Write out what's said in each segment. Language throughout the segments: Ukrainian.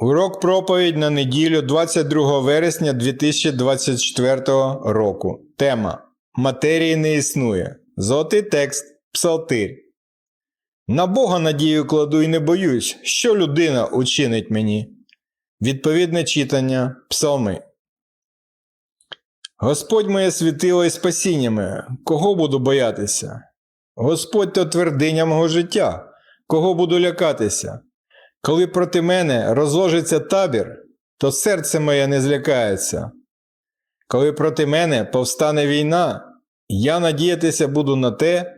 Урок проповідь на неділю 22 вересня 2024 року. Тема Матерії не існує. Золотий текст Псалтир. На Бога надію кладу і не боюсь, що людина учинить мені. Відповідне читання Псалми. Господь моє світило і спасіння моє, кого буду боятися? Господь то твердиня мого життя, кого буду лякатися? Коли проти мене розложиться табір, то серце моє не злякається. Коли проти мене повстане війна, я надіятися буду на те,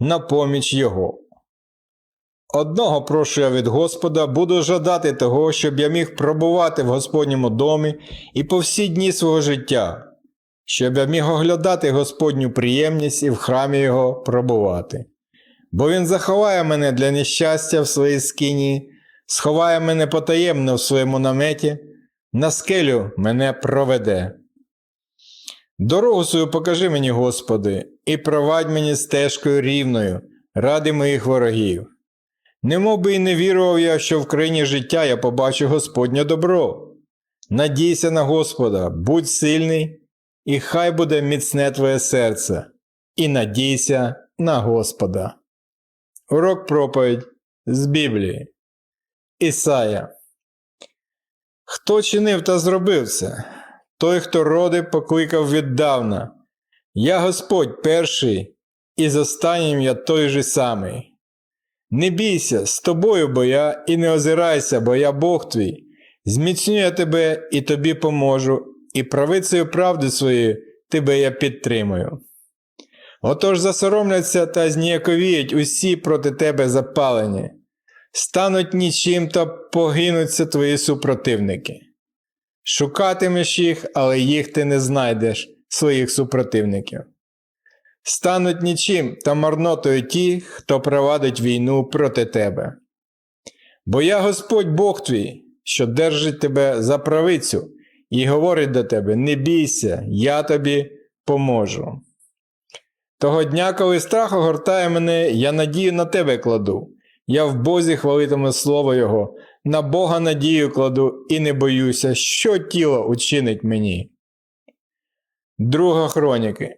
на поміч Його. Одного прошу я від Господа, буду жадати того, щоб я міг пробувати в Господньому домі і по всі дні свого життя, щоб я міг оглядати Господню приємність і в храмі Його пробувати. Бо Він заховає мене для нещастя в своїй скині, сховає мене потаємно в своєму наметі, на скелю мене проведе. Дорогу свою покажи мені, Господи, і провадь мені стежкою рівною, ради моїх ворогів. Немов би й не вірував я, що в країні життя я побачу Господнє добро. Надійся на Господа, будь сильний, і хай буде міцне твоє серце, і надійся на Господа. Урок проповідь з Біблії. Ісая. Хто чинив та зробив це? Той, хто роди покликав віддавна. Я Господь перший, і з останнім я той же самий. Не бійся, з тобою бо я, і не озирайся, бо я Бог твій. Зміцню я тебе і тобі поможу, і правицею правди своєю тебе я підтримую. Отож засоромляться та зніяковіють усі проти тебе запалені, стануть нічим та погинуться твої супротивники. Шукатимеш їх, але їх ти не знайдеш, своїх супротивників. Стануть нічим та марнотою ті, хто провадить війну проти тебе. Бо я Господь Бог твій, що держить тебе за правицю, і говорить до тебе: не бійся, я тобі поможу. Того дня, коли страх огортає мене, я надію на тебе кладу. Я в Бозі хвалитиму слово Його, на Бога надію кладу і не боюся, що тіло учинить мені. Друга хроніки.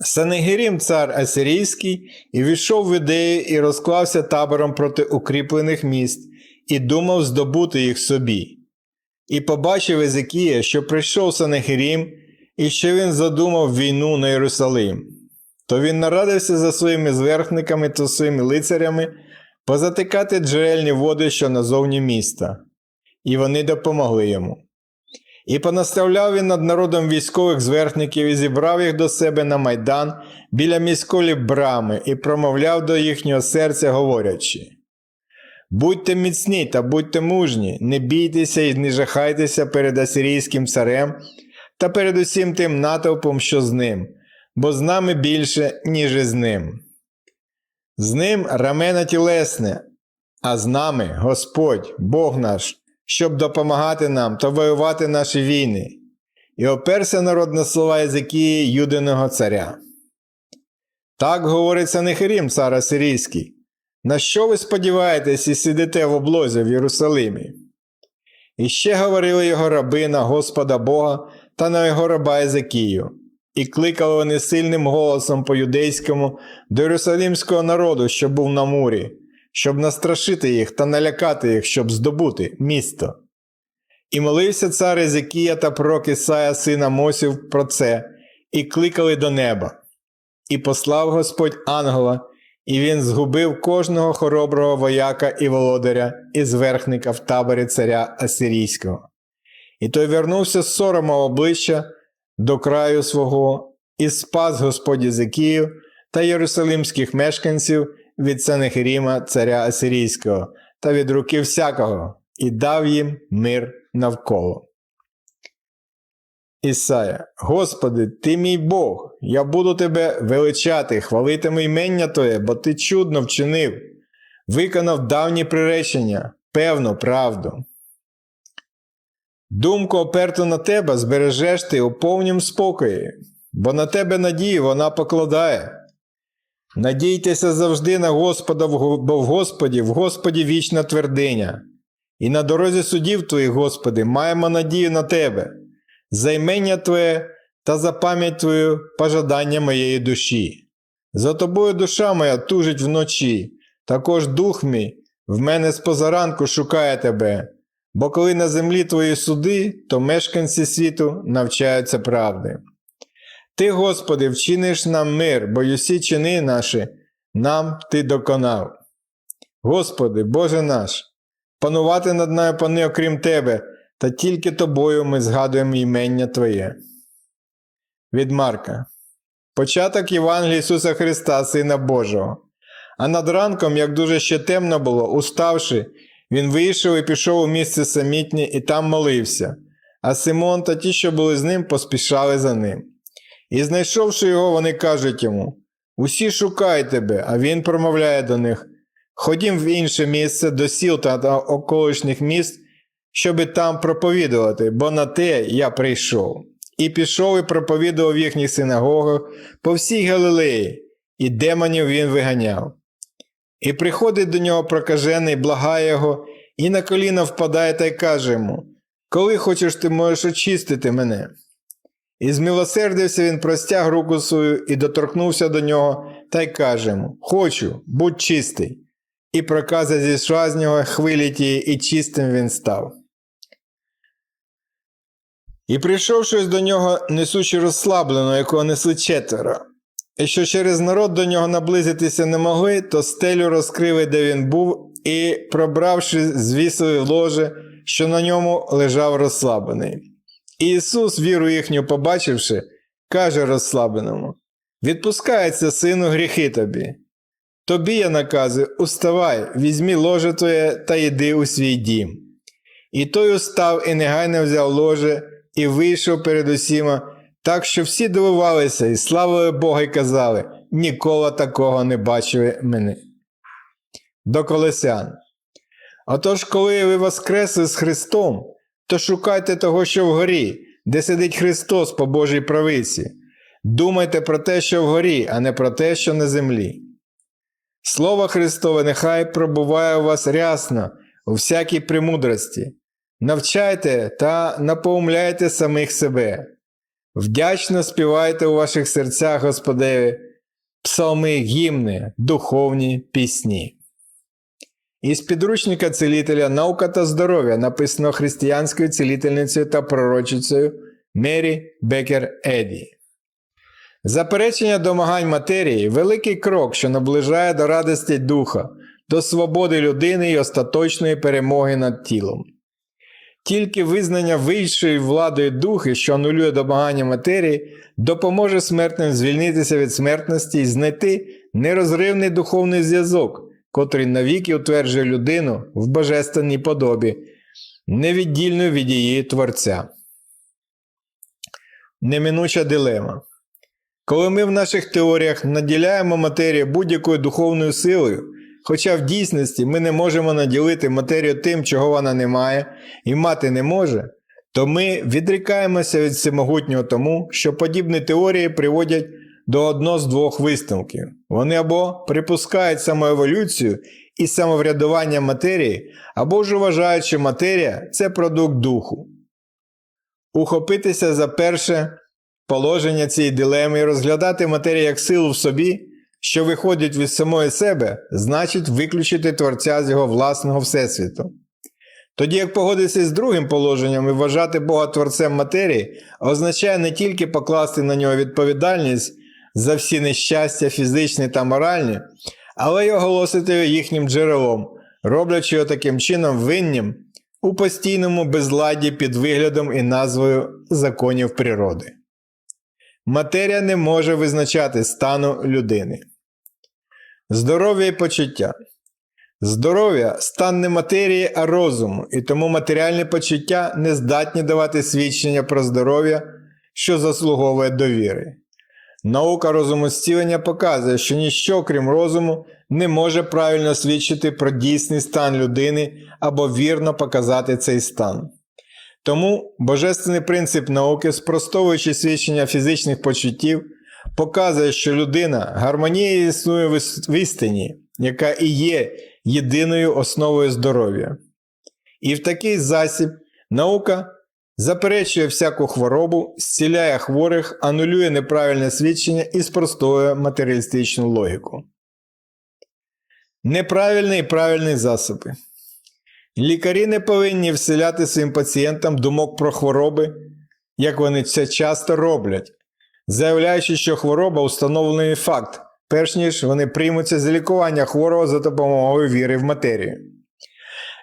Санегірім цар Асирійський і війшов в ідею і розклався табором проти укріплених міст, і думав здобути їх собі. І побачив Езекія, що прийшов Санехірім, і що він задумав війну на Єрусалим. То він нарадився за своїми зверхниками та своїми лицарями позатикати джерельні води, що назовні міста, і вони допомогли йому. І понаставляв він над народом військових зверхників і зібрав їх до себе на майдан біля міської брами і промовляв до їхнього серця, говорячи: Будьте міцні та будьте мужні, не бійтеся і не жахайтеся перед асирійським царем та перед усім тим натовпом, що з ним, бо з нами більше, ніж із ним. З ним рамена тілесне, а з нами Господь, Бог наш, щоб допомагати нам та воювати наші війни. І оперся народ на слова Єзикії Юдиного царя. Так говорить Санихирім, цар Сирійський. На що ви сподіваєтесь і сидите в облозі в Єрусалимі? І ще говорили його раби на Господа Бога та на його раба Езекію, і кликали вони сильним голосом по юдейському до єрусалимського народу, що був на мурі, щоб настрашити їх та налякати їх, щоб здобути місто. І молився цар Езекія та пророк Ісая, сина Мосів, про це, і кликали до неба. І послав Господь ангела, і він згубив кожного хороброго вояка і володаря і зверхника в таборі царя Асирійського. І той вернувся з сорома обличчя до краю свого, і спас Господь Єзикію та єрусалимських мешканців від Санехиріма царя Асирійського та від руки всякого, і дав їм мир навколо. Ісая, Господи, Ти мій Бог, я буду Тебе величати, хвалитиму імення Твоє, бо Ти чудно вчинив, виконав давні приречення, певну правду. Думку оперту на тебе збережеш ти у повнім спокої, бо на тебе надію вона покладає. Надійтеся завжди на Господа, бо в Господі, в Господі вічна твердиня. І на дорозі судів Твоїх, Господи, маємо надію на Тебе, за імення Твоє та за пам'ять Твою пожадання моєї душі. За тобою душа моя тужить вночі, також дух мій в мене з позаранку шукає тебе, бо коли на землі твої суди, то мешканці світу навчаються правди. Ти, Господи, вчиниш нам мир, бо усі чини наші нам Ти доконав. Господи, Боже наш, панувати над нами пани, окрім Тебе, та тільки Тобою ми згадуємо імення Твоє. Від Марка. Початок Євангелія Ісуса Христа, Сина Божого. А над ранком, як дуже ще темно було, уставши, він вийшов і пішов у місце самітнє і там молився, а Симон та ті, що були з ним, поспішали за ним. І знайшовши його, вони кажуть йому: Усі шукають тебе, а він промовляє до них: Ходім в інше місце до сіл та околишніх міст, щоби там проповідувати, бо на те я прийшов. І пішов і проповідував в їхніх синагогах по всій Галилеї, і демонів він виганяв. І приходить до нього прокажений, благає його, і на коліна впадає та й каже йому: Коли хочеш, ти можеш очистити мене. І змилосердився він, простяг руку свою і доторкнувся до нього, та й каже йому: Хочу, будь чистий. І проказа зійшла з нього хвилі тієї, і чистим він став. І прийшов щось до нього, несучи розслаблено, якого несли четверо. І що через народ до нього наблизитися не могли, то стелю розкрили, де він був, і, пробравши, звісили ложе, що на ньому лежав розслаблений. І Ісус, віру їхню побачивши, каже розслабленому: Відпускається, сину, гріхи тобі. Тобі я наказую, уставай, візьмі ложе твоє та йди у свій дім. І той устав і негайно взяв ложе і вийшов перед усіма, так що всі дивувалися і славили Бога і казали: ніколи такого не бачили мене. До Колесян. Отож, коли ви воскресли з Христом, то шукайте того, що вгорі, де сидить Христос по Божій правиці. Думайте про те, що вгорі, а не про те, що на землі. Слово Христове нехай пробуває у вас рясно у всякій премудрості. Навчайте та напоумляйте самих себе. Вдячно співайте у ваших серцях Господеві, псалми, гімни, духовні пісні. Із підручника цілителя Наука та здоров'я написано християнською цілительницею та пророчицею Мері Бекер Еді. Заперечення домагань матерії великий крок, що наближає до радості духа, до свободи людини і остаточної перемоги над тілом. Тільки визнання вищої владою духи, що анулює домагання матерії, допоможе смертним звільнитися від смертності і знайти нерозривний духовний зв'язок, котрий навіки утверджує людину в божественній подобі, невіддільно від її Творця. Неминуча дилема. Коли ми в наших теоріях наділяємо матерію будь-якою духовною силою, хоча в дійсності ми не можемо наділити матерію тим, чого вона не має і мати не може, то ми відрікаємося від всемогутнього тому, що подібні теорії приводять до одного з двох висновків. Вони або припускають самоеволюцію і самоврядування матерії, або ж вважають, що матерія це продукт духу. Ухопитися за перше положення цієї дилеми і розглядати матерію як силу в собі, що виходить від самої себе, значить виключити Творця з його власного Всесвіту. Тоді як погодитися з другим положенням і вважати Бога Творцем матерії, означає не тільки покласти на нього відповідальність за всі нещастя, фізичні та моральні, але й оголосити їхнім джерелом, роблячи його таким чином виннім у постійному безладді під виглядом і назвою законів природи. Матерія не може визначати стану людини. Здоров'я і почуття. Здоров'я стан не матерії, а розуму, і тому матеріальні почуття не здатні давати свідчення про здоров'я, що заслуговує довіри. Наука розумостілення показує, що ніщо, крім розуму, не може правильно свідчити про дійсний стан людини або вірно показати цей стан. Тому божественний принцип науки, спростовуючи свідчення фізичних почуттів, показує, що людина гармонія існує в істині, яка і є єдиною основою здоров'я. І в такий засіб наука заперечує всяку хворобу, зціляє хворих, анулює неправильне свідчення і спростовує матеріалістичну логіку. Неправильний і правильний засоби. Лікарі не повинні вселяти своїм пацієнтам думок про хвороби, як вони це часто роблять, заявляючи, що хвороба установлений факт, перш ніж вони приймуться за лікування хворого за допомогою віри в матерію.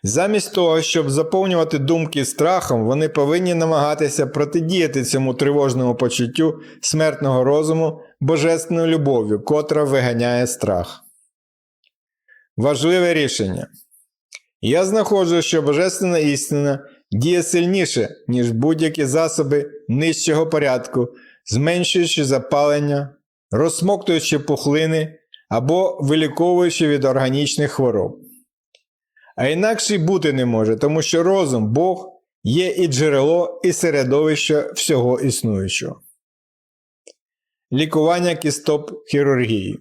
Замість того, щоб заповнювати думки страхом, вони повинні намагатися протидіяти цьому тривожному почуттю смертного розуму божественною любов'ю, котра виганяє страх. Важливе рішення. Я знаходжу, що божественна істина діє сильніше, ніж будь-які засоби нижчого порядку, зменшуючи запалення, розсмоктуючи пухлини або виліковуючи від органічних хвороб. А інакше й бути не може, тому що розум, Бог є і джерело, і середовище всього існуючого. Лікування кістоп хірургії.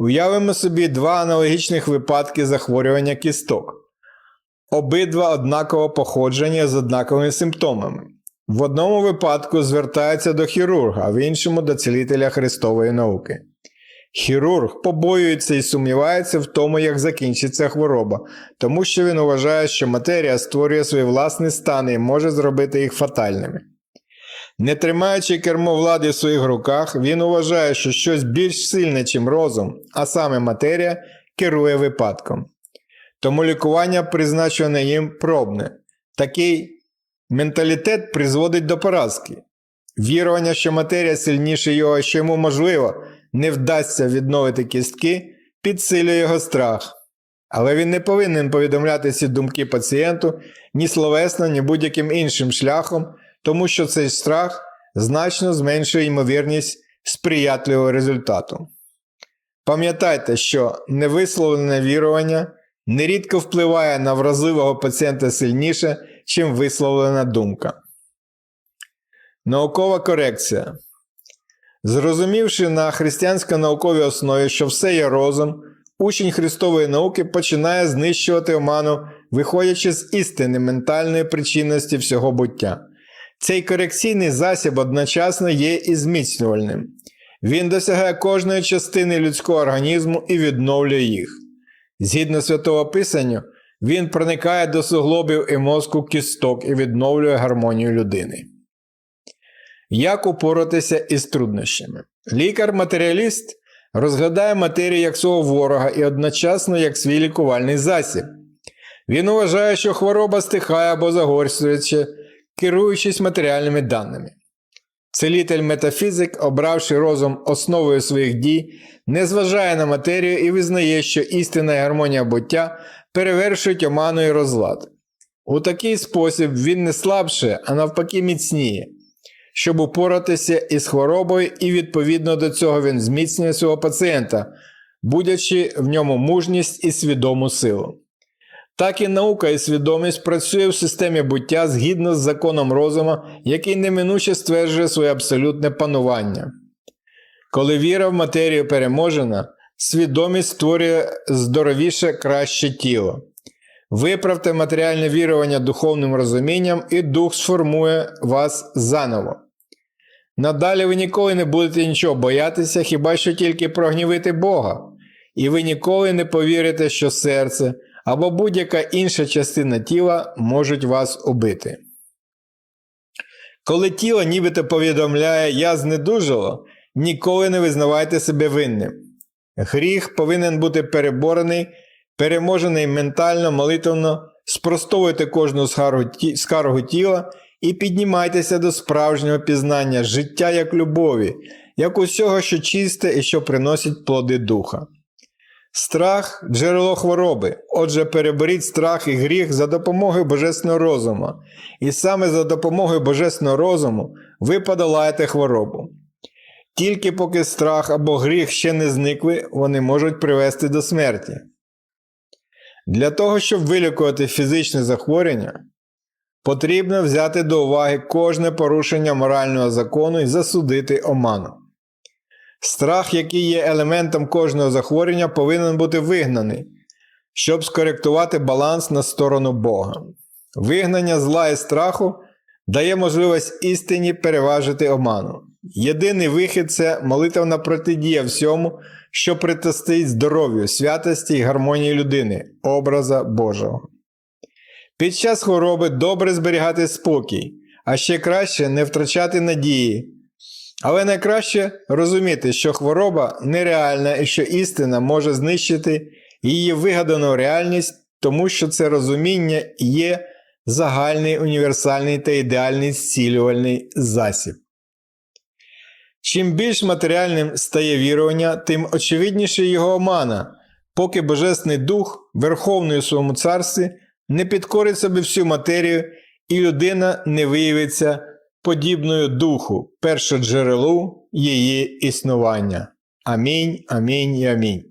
Уявимо собі два аналогічних випадки захворювання кісток. Обидва однаково походження з однаковими симптомами. В одному випадку звертається до хірурга, в іншому до цілителя Христової науки. Хірург побоюється і сумнівається в тому, як закінчиться хвороба, тому що він вважає, що матерія створює свої власні стани і може зробити їх фатальними. Не тримаючи кермо влади в своїх руках, він вважає, що щось більш сильне, чим розум, а саме матерія, керує випадком. Тому лікування призначене їм пробне. Такий менталітет призводить до поразки. Вірування, що матерія сильніше його, що йому можливо, не вдасться відновити кістки, підсилює його страх. Але він не повинен повідомляти ці думки пацієнту ні словесно, ні будь-яким іншим шляхом, тому що цей страх значно зменшує ймовірність сприятливого результату. Пам'ятайте, що невисловлене вірування нерідко впливає на вразливого пацієнта сильніше, чим висловлена думка. Наукова корекція. Зрозумівши на християнсько-науковій основі, що все є розум, учень Христової науки починає знищувати оману, виходячи з істини ментальної причинності всього буття. Цей корекційний засіб одночасно є і зміцнювальним. Він досягає кожної частини людського організму і відновлює їх. Згідно святого Писанню, він проникає до суглобів і мозку кісток і відновлює гармонію людини. Як упоратися із труднощами? Лікар-матеріаліст розглядає матерію як свого ворога і одночасно як свій лікувальний засіб. Він вважає, що хвороба стихає або загорствується, керуючись матеріальними даними. Целитель метафізик, обравши розум основою своїх дій, не зважає на матерію і визнає, що істина і гармонія буття перевершують оману і розлад. У такий спосіб він не слабше, а навпаки міцніє, щоб упоратися із хворобою, і відповідно до цього він зміцнює свого пацієнта, будячи в ньому мужність і свідому силу. Так і наука і свідомість працює в системі буття згідно з законом розуму, який неминуче стверджує своє абсолютне панування. Коли віра в матерію переможена, свідомість створює здоровіше краще тіло. Виправте матеріальне вірування духовним розумінням, і дух сформує вас заново. Надалі ви ніколи не будете нічого боятися, хіба що тільки прогнівити Бога, і ви ніколи не повірите, що серце або будь-яка інша частина тіла можуть вас убити. Коли тіло нібито повідомляє Я знедужало, ніколи не визнавайте себе винним. Гріх повинен бути переборений, переможений ментально, молитвенно, спростовуйте кожну скаргу тіла і піднімайтеся до справжнього пізнання життя як любові, як усього, що чисте і що приносить плоди духа. Страх джерело хвороби. Отже, переберіть страх і гріх за допомогою божественного розуму. І саме за допомогою божественного розуму ви подолаєте хворобу. Тільки поки страх або гріх ще не зникли, вони можуть привести до смерті. Для того, щоб вилікувати фізичне захворювання, потрібно взяти до уваги кожне порушення морального закону і засудити оману. Страх, який є елементом кожного захворювання, повинен бути вигнаний. щоб скоректувати баланс на сторону Бога. Вигнання зла і страху дає можливість істині переважити оману. Єдиний вихід це молитовна протидія всьому, що притостить здоров'ю, святості і гармонії людини, образа Божого. Під час хвороби добре зберігати спокій, а ще краще не втрачати надії. Але найкраще розуміти, що хвороба нереальна і що істина може знищити її вигадану реальність, тому що це розуміння є загальний, універсальний та ідеальний зцілювальний засіб. Чим більш матеріальним стає вірування, тим очевидніше його омана, поки Божественний Дух, Верховний у своєму царстві, не підкорить собі всю матерію, і людина не виявиться подібною духу, першоджерелу її існування. Амінь, амінь і амінь.